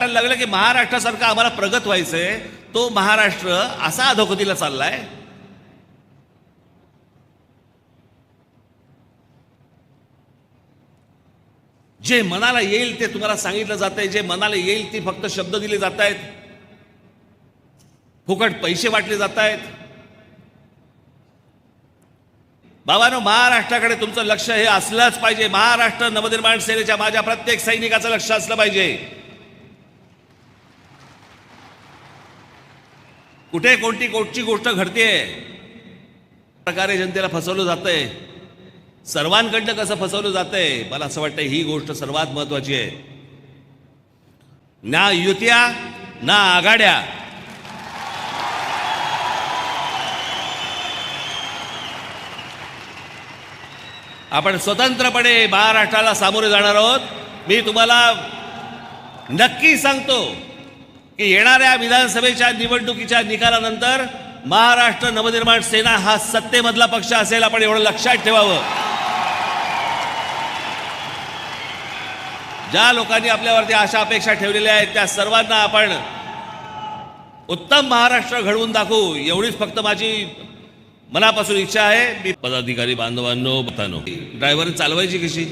लागलं की महाराष्ट्रासारखं आम्हाला प्रगत व्हायचंय. तो महाराष्ट्र असा अधोगतीला चाललाय. जे मनाला येईल ते तुम्हाला सांगितलं जात आहे जे मनाला येईल ते फक्त शब्द दिले जात आहेत फुकट पैसे वाटले जात आहेत बाबानो महाराष्ट्राकडे तुमचं लक्ष हे असलंच पाहिजे. महाराष्ट्र नवनिर्माण सेनेच्या माझ्या प्रत्येक सैनिकाचं लक्ष असलं पाहिजे. कुठे कोणती कोणची गोष्ट घडते? प्रकारे जनतेला फसवलं जातंय. सर्वांकडनं कसं फसवलं जातंय? मला असं वाटतं ही गोष्ट सर्वात महत्वाची आहे. ना युत्या ना आघाड्या. आपण स्वतंत्रपणे महाराष्ट्राला सामोरे जाणार आहोत. मी तुम्हाला नक्की सांगतो की येणाऱ्या विधानसभेच्या निवडणुकीच्या निकालानंतर महाराष्ट्र नवनिर्माण सेना हा सत्तेमधला पक्ष असेल आपण एवढं लक्षात ठेवावं. ज्या लोकांनी आपल्यावरती अशा अपेक्षा ठेवलेल्या आहेत त्या सर्वांना आपण उत्तम महाराष्ट्र घडवून दाखवू एवढीच फक्त माझी मनापासून इच्छा आहे. मी पदाधिकारी बांधवांनो बतानो ड्रायव्हर चालवायची कशी?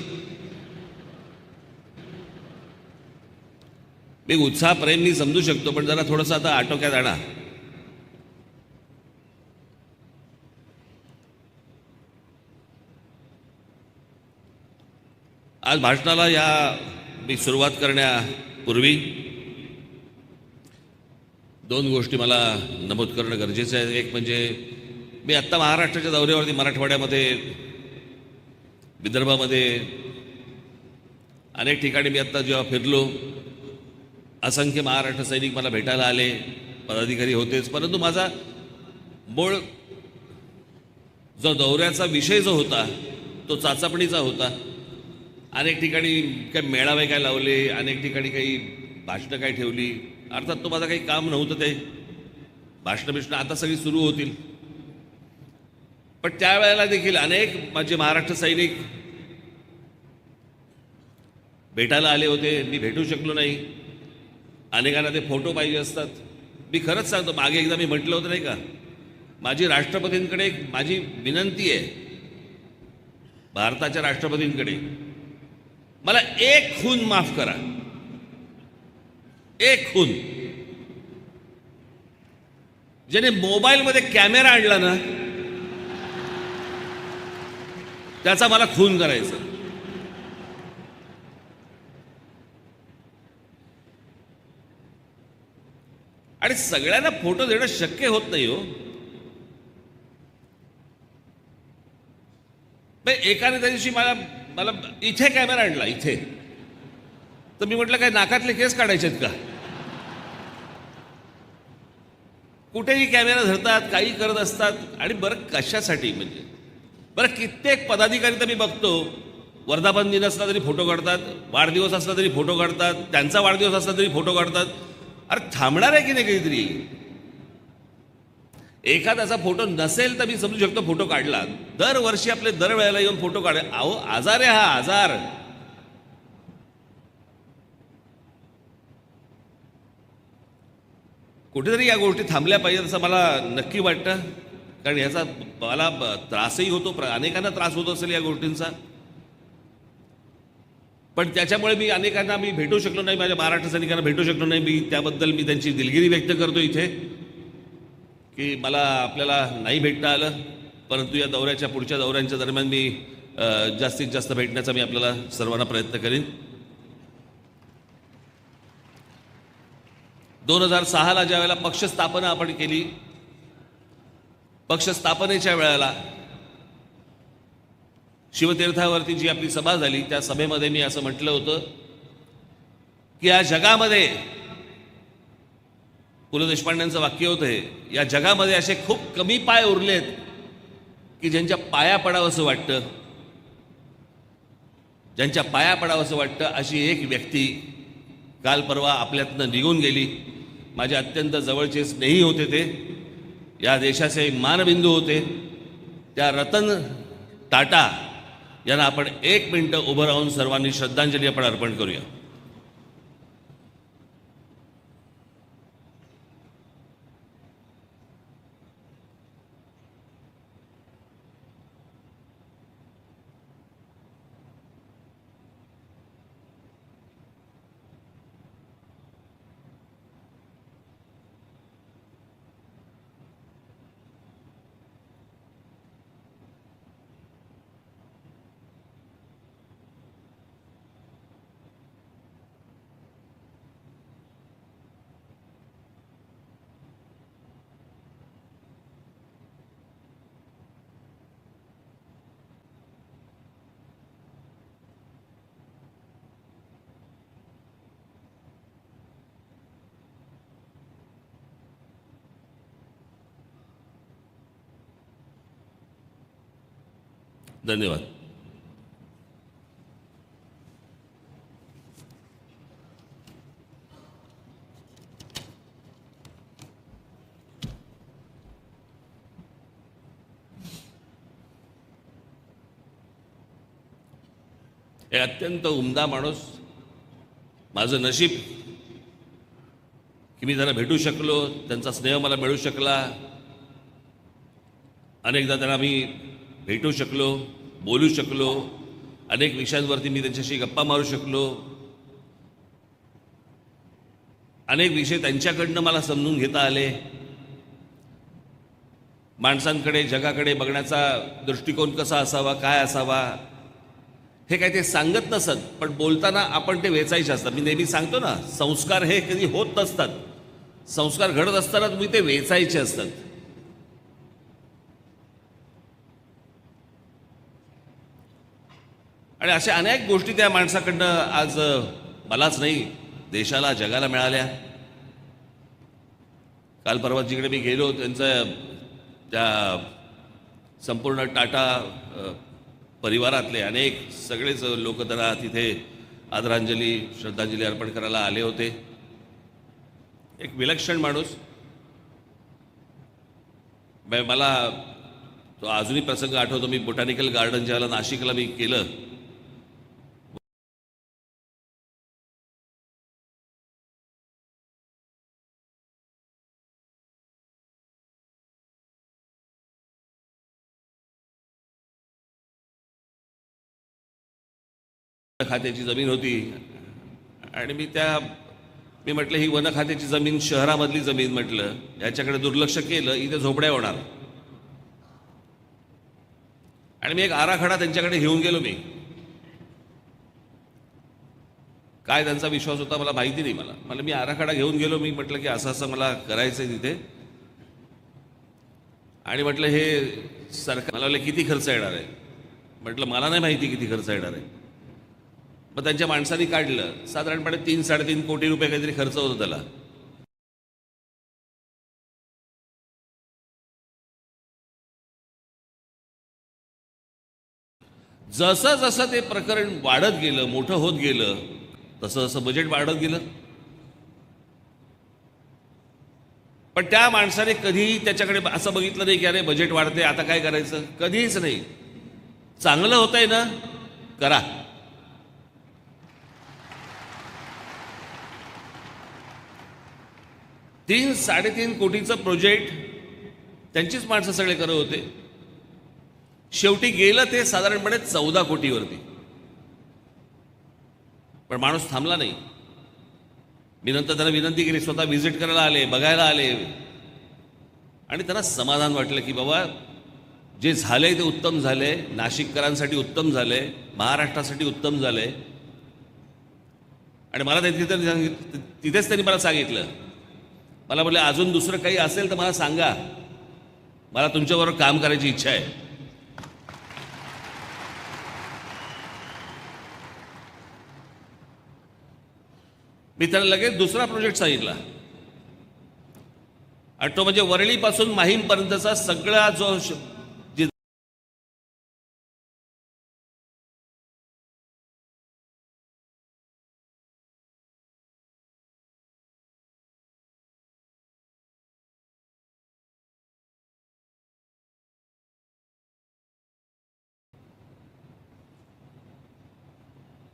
मी उत्साह प्रेम मी समजू शकतो पण जरा थोडंसं आता आटोक्यात आणा. आज भाषणाला या मी सुरुवात करण्यापूर्वी दोन गोष्टी मला नमूद करणं गरजेचं आहे. एक म्हणजे मी आत्ता महाराष्ट्राच्या दौऱ्यावरती मराठवाड्यामध्ये विदर्भामध्ये अनेक ठिकाणी मी आत्ता जेव्हा फिरलो असंख्य महाराष्ट्र सैनिक मला भेटायला आले. पदाधिकारी होतेच. परंतु माझा मूळ जो दौऱ्याचा विषय जो होता तो चाचापणीचा होता. अनेक ठिकाणी काय मेळावे काय लावले अनेक ठिकाणी काही भाषणं काय ठेवली. अर्थात तो माझं काही काम नव्हतं ते. भाषणं बिषणं आता सगळी सुरू होतील. पण त्यावेळेला देखील अनेक माझे महाराष्ट्र सैनिक भेटायला आले होते. मी भेटू शकलो नाही. अनेकांना ते फोटो पाहिजे असतात. मी खरंच सांगतो मागे एकदा मी म्हटलं होतं नाही का माझी राष्ट्रपतींकडे एक माझी विनंती आहे. भारताच्या राष्ट्रपतींकडे मला एक खून माफ करा. एक खून. ज्याने मोबाईलमध्ये कॅमेरा आणला ना त्याचा मला खून करायचा. आणि सगळ्यांना फोटो देणं शक्य होत नाही हो. एकाने त्या दिवशी मला मला इथे कॅमेरा आणला इथे. तर मी म्हटलं काय नाकातले केस काढायचेत का? कुठेही कॅमेरा धरतात काही करत असतात. आणि बरं कशासाठी म्हणजे? बरं कित्येक पदाधिकारी तर मी बघतो. वर्धापन दिन असला तरी फोटो काढतात वाढदिवस असला तरी फोटो काढतात त्यांचा वाढदिवस असला तरी फोटो काढतात. अरे थांबणार आहे की नाही काहीतरी? एखाद्याचा फोटो नसेल तर मी समजू शकतो फोटो काढला दरवर्षी आपले दरवेळेला येऊन फोटो काढ अहो आजार आहे हा आजार. कुठेतरी या गोष्टी थांबल्या पाहिजेत असं मला नक्की वाटतं. कारण ह्याचा मला त्रासही होतो प्र- अनेकांना त्रास होत असेल या गोष्टींचा. पण त्याच्यामुळे मी अनेकांना मी भेटू शकलो नाही माझ्या महाराष्ट्र सैनिकांना भेटू शकलो नाही. मी त्याबद्दल मी त्यांची दिलगिरी व्यक्त करतो इथे की मला आपल्याला नाही भेटता आलं परंतु या दौऱ्याच्या पुढच्या दौऱ्यांच्या दरम्यान मी जास्तीत जास्त भेटण्याचा मी आपल्याला सर्वांना प्रयत्न करेन. दोन हजार सहाला ज्या वेळेला पक्ष स्थापना आपण केली पक्ष स्थापनेच्या वेळेला शिवतीर्थावरती जी आपली सभा झाली त्या सभेमध्ये मी असं म्हटलं होतं की या जगामध्ये पु ल देशपांड्यांचं वाक्य होतं हे या जगामध्ये असे खूप कमी पाय उरलेत की ज्यांच्या पाया पडावंसं वाटतं ज्यांच्या पाया पडावंसं वाटतं अशी एक व्यक्ती काल परवा आपल्यातनं निघून गेली. माझे अत्यंत जवळचे स्नेही होते ते. या देशाचे मानबिंदू होते. त्या रतन टाटा यांना आपण एक मिनटं उभं राहून सर्वांनी श्रद्धांजली आपण अर्पण करूया. धन्यवाद. हे अत्यंत उमदा माणूस माझं नशीब की मी त्यांना भेटू शकलो त्यांचा स्नेह मला मिळू शकला. अनेकदा त्यांना मी भेटू शकलो. बोलू शकलो अनेक विषयांवरती मी त्यांच्याशी गप्पा मारू शकलो. अनेक विषय त्यांच्याकडनं मला समजून घेता आले. माणसांकडे जगाकडे बघण्याचा दृष्टिकोन कसा असावा काय असावा हे काय ते सांगत नसत पण बोलताना आपण ते वेचायचे असतात. मी नेहमी सांगतो ना संस्कार हे कधी होत नसतात. संस्कार घडत असताना तुम्ही ते वेचायचे असतात. आणि अशा अनेक गोष्टी त्या माणसाकडनं आज मलाच नाही देशाला जगाला मिळाल्या. काल परवा जिकडे मी गेलो त्यांचं त्या संपूर्ण टाटा परिवारातले अनेक सगळेच लोक त्यांना तिथे आदरांजली श्रद्धांजली अर्पण करायला आले होते. एक विलक्षण माणूस. मला तो अजूनही प्रसंग आठवतो. मी बोटॅनिकल गार्डन ज्याला नाशिकला मी केलं खात्याची जमीन होती. आणि मी त्या मी म्हटलं ही वन खात्याची जमीन शहरामधली जमीन म्हटलं. याच्याकडे दुर्लक्ष केलं इथे झोपड्या होणार. आणि मी एक आराखडा त्यांच्याकडे घेऊन गेलो मी. काय त्यांचा विश्वास होता मला माहिती नाही मला. मला मी आराखडा घेऊन गेलो मी म्हटलं की असं असं मला करायचं आहे तिथे. आणि म्हटलं हे सरकार मला किती खर्च येणार आहे? म्हटलं मला नाही माहिती किती खर्च येणार आहे. मग त्यांच्या माणसांनी काढलं. साधारणपणे तीन साडेतीन कोटी रुपये काहीतरी खर्च होतो त्याला. जसं जसं ते प्रकरण वाढत गेलं मोठं होत गेलं तसं जसं बजेट वाढत गेलं. पण त्या माणसाने कधीही त्याच्याकडे असं बघितलं नाही की अरे बजेट वाढते आता काय करायचं? कधीच नाही. चांगलं होतंय ना? करा. तीन साडेतीन कोटीचं प्रोजेक्ट त्यांचीच माणसं सगळे करत होते. शेवटी गेलं ते साधारणपणे चौदा कोटीवरती. पण माणूस थांबला नाही. मी नंतर त्यांना विनंती केली स्वतः व्हिजिट करायला आले बघायला आले. आणि त्यांना समाधान वाटलं की बाबा जे झालंय ते उत्तम झालंय नाशिककरांसाठी उत्तम झालंय महाराष्ट्रासाठी उत्तम झालंय. आणि मला तिथे सांगित तिथेच त्यांनी मला सांगितलं. मला म्हटलं अजून दुसरं काही असेल तर मला सांगा. मला तुमच्याबरोबर काम करायची इच्छा आहे. मी त्याला लगेच दुसरा प्रोजेक्ट सांगितला. आणि तो म्हणजे वरळीपासून माहीमपर्यंतचा सगळा जो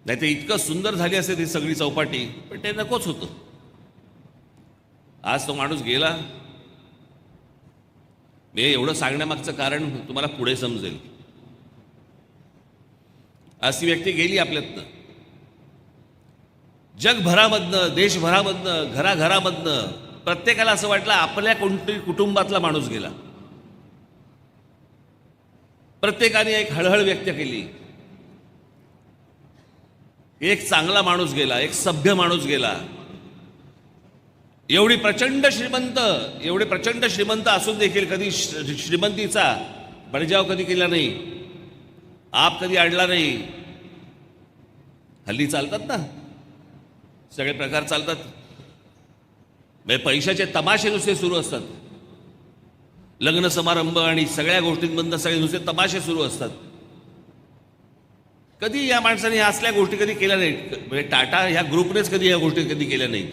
नाही ते इतकं सुंदर झाली असते ती सगळी चौपाटी पण ते नकोच होतं. आज तो माणूस गेला. मी एवढं सांगण्यामागचं कारण तुम्हाला पुढे समजेल. आज ती व्यक्ती गेली आपल्यातनं. जगभरामधनं देशभरामधनं घराघरामधनं प्रत्येकाला असं वाटलं आपल्या कोणतरी कुटुंबातला माणूस गेला. प्रत्येकाने एक हळहळ व्यक्त केली. एक चांगला माणूस गेला एक सभ्य माणूस गेला. एवढी प्रचंड श्रीमंत एवढे प्रचंड श्रीमंत असून देखील कधी श्रीमंतीचा बळजाव कधी केला नाही. आप कधी आणला नाही. हल्ली चालतात ना. सगळे प्रकार चालतात. म्हणजे पैशाचे तमाशे नुसते सुरू असतात. लग्न समारंभ आणि सगळ्या गोष्टींमधनं सगळे नुसते तमाशे सुरू असतात. कधी या माणसाने ह्या असल्या गोष्टी कधी केल्या नाहीत? म्हणजे टाटा ह्या ग्रुपनेच कधी या गोष्टी कधी केल्या नाहीत?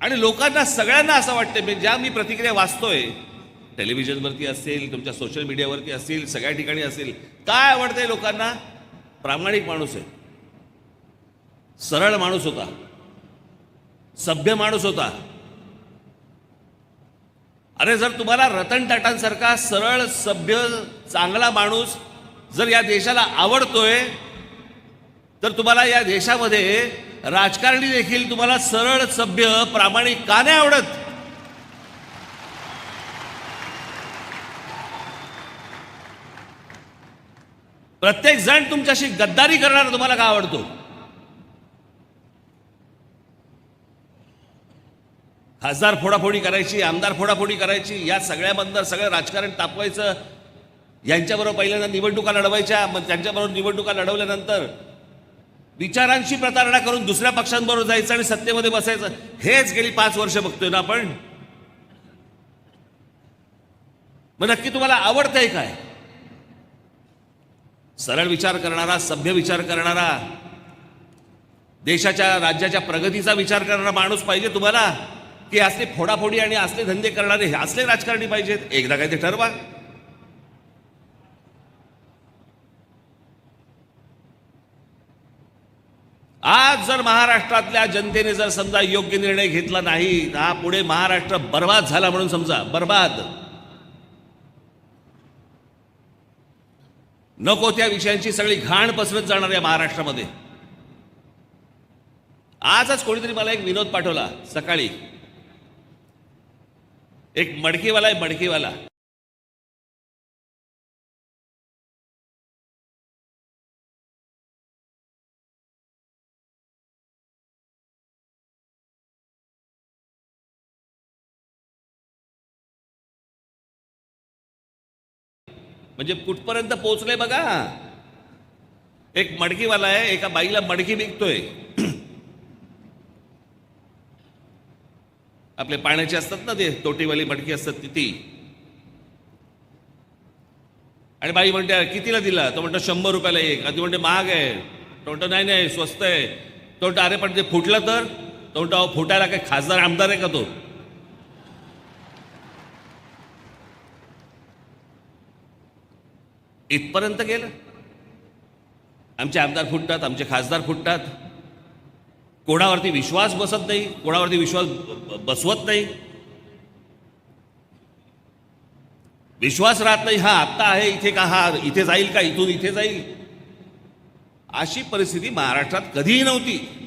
आणि लोकांना सगळ्यांना असं वाटतं म्हणजे ज्या मी प्रतिक्रिया वाचतोय टेलिव्हिजनवरती असेल तुमच्या सोशल मीडियावरती असेल सगळ्या ठिकाणी असेल काय आवडतंय लोकांना? प्रामाणिक माणूस आहे. सरळ माणूस होता. सभ्य माणूस होता. अरे जर तुम्हाला रतन टाटांसारखा सरळ सभ्य चांगला माणूस जर या देशाला आवडतोय तर तुम्हाला या देशामध्ये राजकारणी देखील तुम्हाला सरळ सभ्य प्रामाणिक का नाही आवडत? प्रत्येक जण तुमच्याशी गद्दारी करणारा तुम्हाला का आवडतो? खासदार फोडाफोडी करायची आमदार फोडाफोडी करायची या सगळ्याबद्दल सगळं राजकारण तापवायचं यांच्याबरोबर पहिल्यांदा निवडणुका लढवायच्या मग त्यांच्याबरोबर निवडणुका लढवल्यानंतर विचारांशी प्रतारणा करून दुसऱ्या पक्षांबरोबर जायचं आणि सत्तेमध्ये बसायचं हेच गेली पाच वर्ष बघतोय ना आपण. मग नक्की तुम्हाला आवडतंय काय? सरळ विचार करणारा सभ्य विचार करणारा देशाच्या राज्याच्या प्रगतीचा विचार करणारा माणूस पाहिजे तुम्हाला की असले फोडाफोडी आणि असले धंदे करणारे हे असले राजकारणी पाहिजेत एकदा काय ते ठरवा आज जर महाराष्ट्रातल्या जनतेने जर समजा योग्य निर्णय घेतला नाही तर हा पुढे महाराष्ट्र बर्बाद झाला म्हणून समजा बर्बाद. नको त्या विषयांची सगळी घाण पसरत जाणार या महाराष्ट्रामध्ये. आजच कोणीतरी मला एक विनोद पाठवला सकाळी. एक मडकीवाला आहे मडकीवाला. म्हणजे कुठपर्यंत पोहोचलंय बघा. एक मडकीवाला आहे एका बाईला मडकी विकतोय. आपले पाण्याचे असतात ना ते तोटीवाली मडकी असतात ती ती आणि बाई म्हणते कितीला दिला? तो म्हणतो शंभर रुपयाला एक. आधी म्हणते महाग आहे. तो म्हणतो नाही नाही स्वस्त आहे. तो म्हणतो अरे पण ते फुटलं तर? तो म्हणतो फुटायला काय खासदार आमदार आहे का तो? इथपर्यंत गेलं. आमचे आमदार फुटतात आमचे खासदार फुटतात. कोणावरती विश्वास बसत नाही कोणावरती विश्वास ब- बसवत नाही. विश्वास राहत नाही हा आत्ता आहे इथे का हा इथे जाईल का इथून इथे जाईल. अशी परिस्थिती महाराष्ट्रात कधीही नव्हती.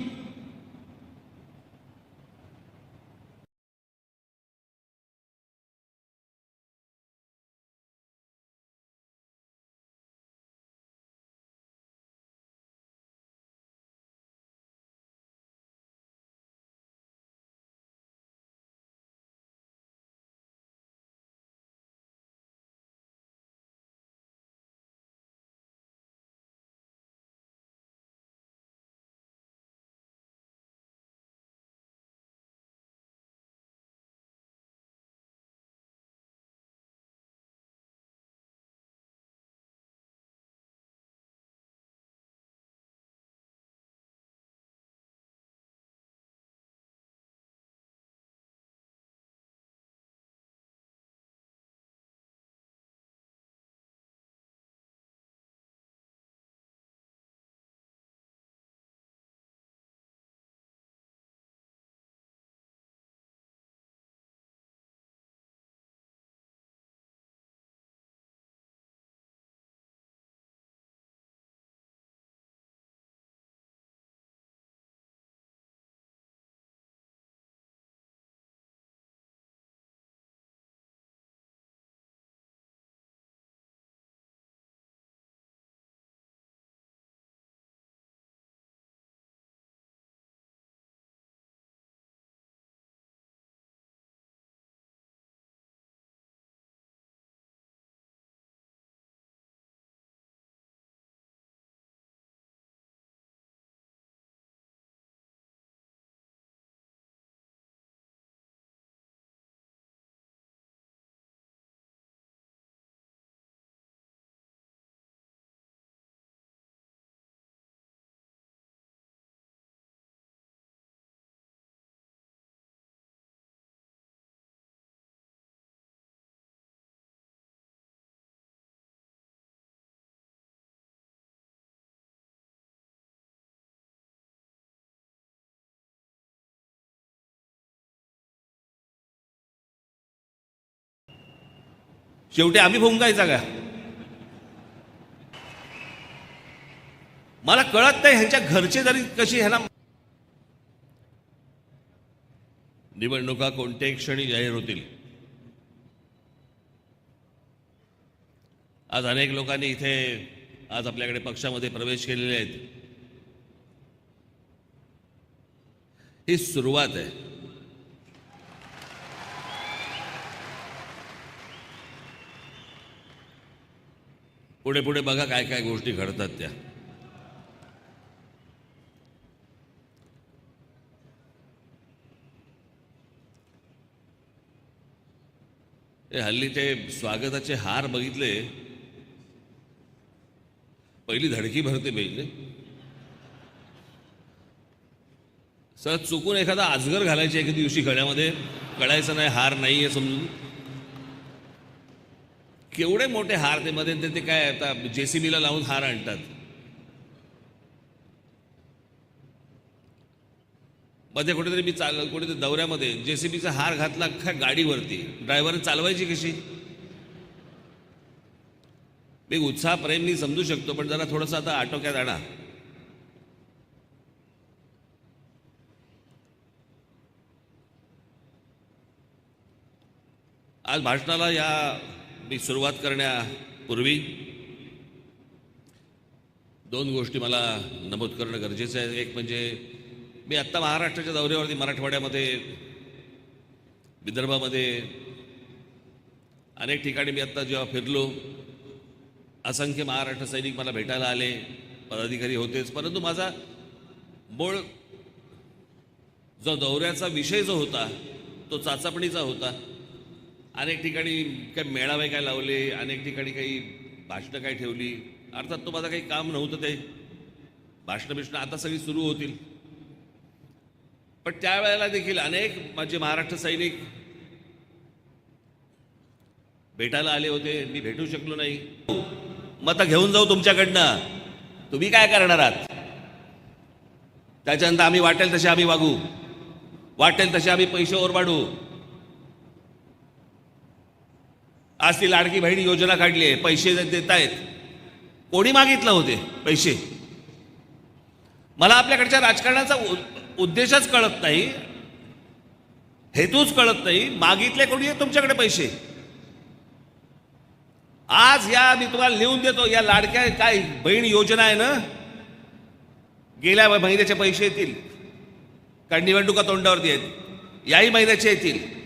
शेवटी आम्ही भुंकायचा का? मला कळत नाही ह्यांच्या घरचे जरी कशी ह्याला निवडणुका कोणत्याही क्षणी जाहीर होतील. आज अनेक लोकांनी इथे आज आपल्याकडे पक्षामध्ये प्रवेश केलेले आहेत. ही सुरुवात आहे. पुढे पुढे बघा काय काय गोष्टी घडतात त्या. हे हल्ली ते स्वागताचे हार बघितले. पहिली धडकी भरते पाहिजे सर चुकून एखादा आजगर घालायची एखाद्या दिवशी गळ्यामध्ये कळायचं नाही हार नाही आहे समजून. केवढे मोठे हार ते मध्ये ते- ते काय आता जेसीबीला लावून हार आणतात. मध्ये कुठेतरी मी चाल कुठेतरी दौऱ्यामध्ये जेसीबीचा हार घातला अख्ख्या गाडीवरती. ड्रायव्हर चालवायची कशी? मी उत्साह प्रेम मी समजू शकतो पण जरा थोडंसं आता आटोक्यात आणा. आज भाषणाला या मी सुरुवात करण्यापूर्वी दोन गोष्टी मला नमूद करणं गरजेचं आहे. एक म्हणजे मी आत्ता महाराष्ट्राच्या दौऱ्यावरती मराठवाड्यामध्ये विदर्भामध्ये अनेक ठिकाणी मी आत्ता जेव्हा फिरलो असंख्य महाराष्ट्र सैनिक मला भेटायला आले पदाधिकारी होतेच. परंतु माझा मूळ जो दौऱ्याचा विषय जो होता तो चाचापणीचा होता. अनेक ठिकाणी काय मेळावे काय लावले अनेक ठिकाणी काही भाषणं काय ठेवली. अर्थात तो माझं काही काम नव्हतं ते. भाषणं बिषणं आता सगळी सुरू होतील. पण त्यावेळेला देखील अनेक माझे महाराष्ट्र सैनिक भेटायला आले होते. मी भेटू शकलो नाही. मतं घेऊन जाऊ तुमच्याकडनं. तुम्ही काय करणार आहात? त्याच्यानंतर आम्ही वाटेल तसे आम्ही वागू. वाटेल तसे आम्ही पैसे ओरबाडू. आज ती लाडकी बहीण योजना काढली आहे. पैसे देत आहेत कोणी मागितलं होते पैसे? मला आपल्याकडच्या राजकारणाचा उद्देशच कळत नाही हेतूच कळत नाही मागितले कोणी आहे तुमच्याकडे पैसे? आज या मी तुम्हाला लिहून देतो या लाडक्या काय बहीण योजना आहे ना गेल्या महिन्याचे पैसे येतील. कारण निवडणुका तोंडावरती आहेत. याही महिन्याचे येतील.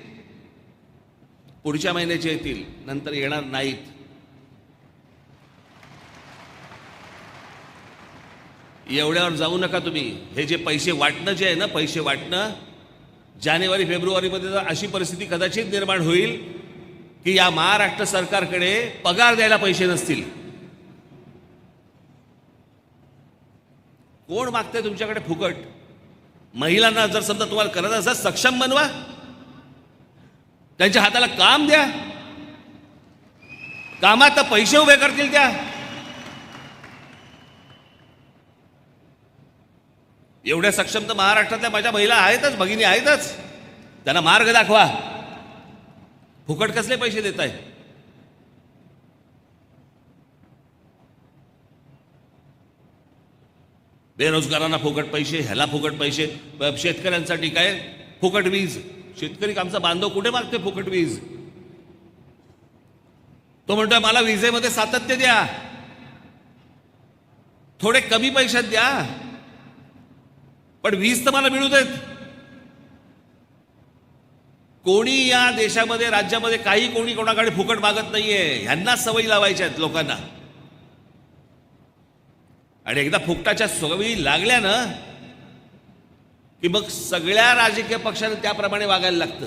पुढच्या महिन्याचे येतील नंतर येणार नाहीत. एवढ्यावर जाऊ नका तुम्ही. हे जे पैसे वाटणं जे आहे ना पैसे वाटणं जानेवारी फेब्रुवारीमध्ये तर अशी परिस्थिती कदाचित निर्माण होईल की या महाराष्ट्र सरकारकडे पगार द्यायला पैसे नसतील. कोण मागतंय तुमच्याकडे फुकट? महिलांना जर समजा तुम्हाला करत असं सक्षम बनवा. त्यांच्या हाताला काम द्या. कामात तर पैसे उभे करतील त्या. एवढ्या सक्षम तर महाराष्ट्रातल्या माझ्या महिला आहेतच भगिनी आहेतच. त्यांना मार्ग दाखवा. फुकट कसले पैसे देत आहे बेरोजगारांना फुकट पैसे ह्याला फुकट पैसे शेतकऱ्यांसाठी काय? फुकट वीज. शेतकरी आमचा बांधव कुठे मागते फुकट वीज? तो म्हणतोय मला विजेमध्ये सातत्य द्या. थोडे कमी पैशात द्या. पण वीज तर मला मिळू देत कोणी या देशामध्ये राज्यामध्ये काही कोणी कोणाकडे फुकट मागत नाहीये. ह्यांना सवयी लावायच्या आहेत लोकांना. आणि एकदा फुकटाच्या सवयी लागल्या ना की मग सगळ्या राजकीय पक्षांना त्याप्रमाणे वागायला लागतं.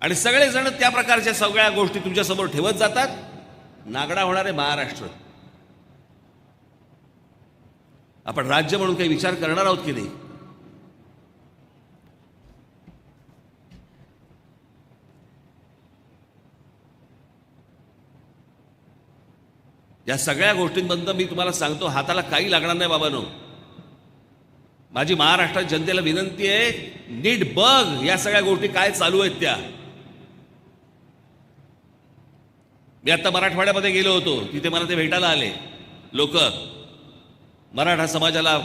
आणि सगळेजण त्या प्रकारच्या सगळ्या गोष्टी तुमच्यासमोर ठेवत जातात. नागडा होणार आहे महाराष्ट्र. आपण राज्य म्हणून काही विचार करणार आहोत की नाही? या सगळ्या गोष्टींबद्दल मी तुम्हाला सांगतो हाताला काही लागणार नाही बाबानो. माझी महाराष्ट्रात जनतेला विनंती आहे नीट बघ या सगळ्या गोष्टी काय चालू आहेत त्या. मी आता मराठवाड्यामध्ये गेलो होतो तिथे मला ते भेटायला आले. लोक मराठा समाजाला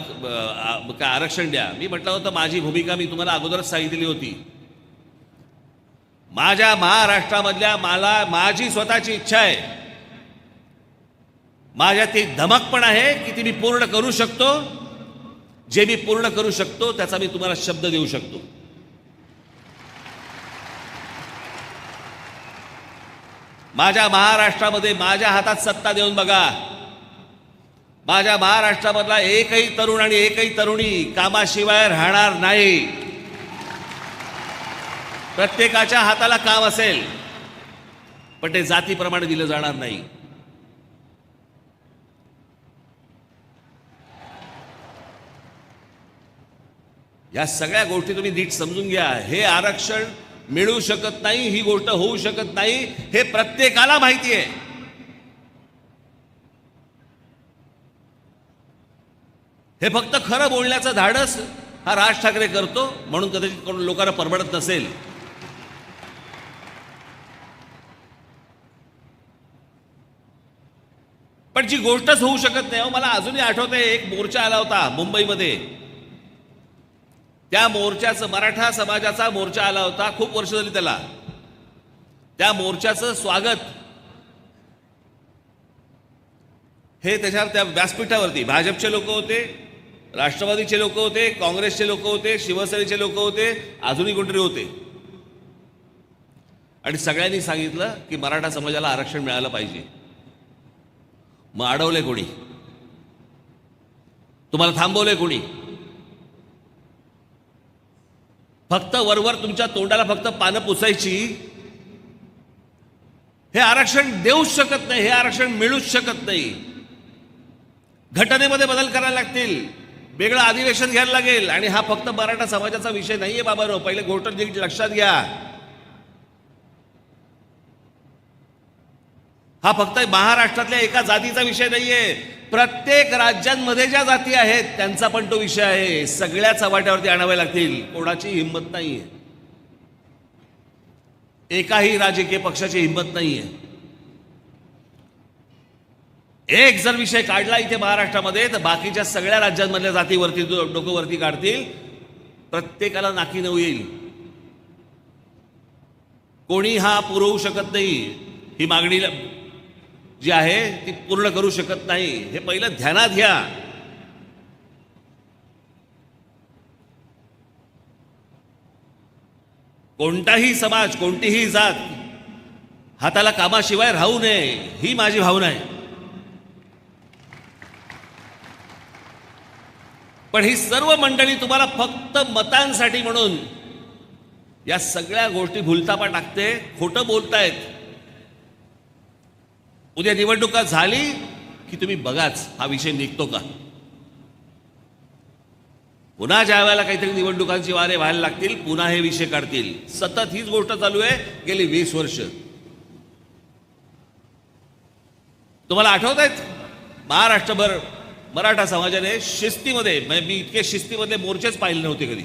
काय आरक्षण द्या. मी म्हटलं होतं माझी भूमिका मी तुम्हाला अगोदरच सांगितलेली होती. माझ्या महाराष्ट्रामधल्या मला माझी स्वतःची इच्छा आहे. माझ्यात ती धमक पण आहे की ती मी पूर्ण करू शकतो. जे मी पूर्ण करू शकतो त्याचा मी तुम्हाला शब्द देऊ शकतो. माझ्या महाराष्ट्रामध्ये माझ्या हातात सत्ता देऊन बघा. माझ्या महाराष्ट्रामधला एकही तरुण आणि एकही तरुणी कामाशिवाय राहणार नाही. प्रत्येकाच्या हाताला काम असेल पण ते जातीप्रमाणे दिलं जाणार नाही. या सगळ्या गोष्टी तुम्ही नीट समजून घ्या. हे आरक्षण मिळू शकत नाही ही गोष्ट होऊ शकत नाही हे प्रत्येकाला माहिती आहे. हे फक्त खरं बोलण्याचं धाडस हा राज ठाकरे करतो म्हणून कदाचित कोण लोकांना परवडत नसेल. पण जी गोष्टच होऊ शकत नाही मला अजूनही आठवत आहे एक मोर्चा आला होता मुंबईमध्ये. त्या मोर्चाचं मराठा समाजाचा मोर्चा आला होता खूप वर्ष झाली त्याला. त्या मोर्चाचं स्वागत. हे त्याच्या त्या व्यासपीठावरती. भाजपचे लोक होते राष्ट्रवादीचे लोक होते काँग्रेसचे लोक होते शिवसेनेचे लोक होते अजूनही कोणतरी होते. आणि सगळ्यांनी सांगितलं की मराठा समाजाला आरक्षण मिळालं पाहिजे. मग अडवले कोणी? तुम्हाला थांबवले कोणी? फक्त वरवर तुमच्या तोंडाला फक्त पानं पुसायची. हे आरक्षण देऊच शकत नाही हे आरक्षण मिळूच शकत नाही. घटनेमध्ये बदल करायला लागतील वेगळं अधिवेशन घ्यायला लागेल आणि हा फक्त मराठा समाजाचा विषय नाहीये बाबा पहिले गोष्ट नीट लक्षात घ्या. हा फक्त महाराष्ट्रातल्या एका जातीचा विषय नाहीये. प्रत्येक राज्यांमध्ये ज्या जाती आहेत त्यांचा पण तो विषय आहे. सगळ्या चव्हाट्यावरती आणाव्या लागतील. कोणाची हिंमत नाही आहे एकाही राजकीय पक्षाची हिंमत नाही आहे एक जर विषय काढला इथे महाराष्ट्रामध्ये तर बाकीच्या सगळ्या राज्यांमधल्या जातीवरती डो- काढतील. प्रत्येकाला नाकी न येईल कोणी हा पुरवू शकत नाही. ही मागणी जी आहे ती पूर्ण करू शकत नाही. हे पहिलं ध्यानात घ्या. कोणताही समाज कोणतीही जात हाताला कामाशिवाय राहू नये ही माझी भावना आहे. पण ही सर्व मंडळी तुम्हाला फक्त मतांसाठी म्हणून या सगळ्या गोष्टी भुलतापा टाकते खोटं बोलतायत. उद्या निवडणुका झाली की तुम्ही बघाच हा विषय निघतो का? पुन्हा ज्या वेळेला काहीतरी निवडणुकांची वारे व्हायला लागतील पुन्हा हे विषय काढतील. सतत हीच गोष्ट चालू आहे गेली वीस वर्ष. तुम्हाला आठवत आहेत महाराष्ट्रभर मराठा समाजाने शिस्तीमध्ये म्हणजे मी इतके शिस्तीमध्ये मोर्चेच पाहिले नव्हते कधी.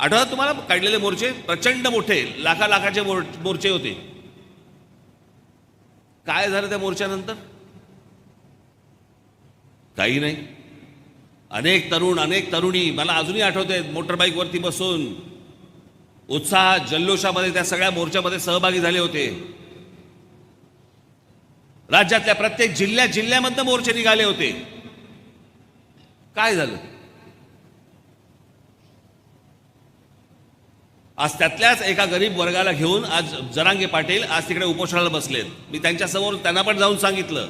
आठवतात तुम्हाला? काढलेले मोर्चे? प्रचंड मोठे लाखा लाखाचे मोर्चे होते. काय झालं त्या मोर्चानंतर काही नाही. अनेक तरुण अनेक तरुणी मला अजूनही आठवते आहेत मोटरबाईकवरती बसून. उत्साह जल्लोषामध्ये त्या सगळ्या मोर्चामध्ये सहभागी झाले होते. राज्यातल्या प्रत्येक जिल्ह्या जिल्ह्यामधनं मोर्चे निघाले होते. काय झालं? आज त्यातल्याच एका गरीब वर्गाला घेऊन आज जरांगे पाटील आज तिकडे उपोषणाला बसलेत. मी त्यांच्यासमोर त्यांना पण जाऊन सांगितलं.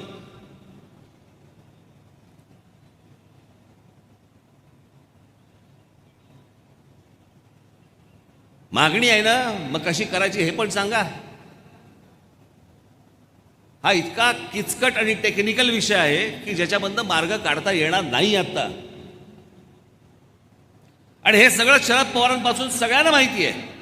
मागणी आहे ना मग कशी करायची हे पण सांगा. हा इतका किचकट आणि टेक्निकल विषय आहे की ज्याच्यामधनं मार्ग काढता येणार नाही आता. आणि हे सगळं शरद पवारांपासून सगळ्यांना माहिती आहे.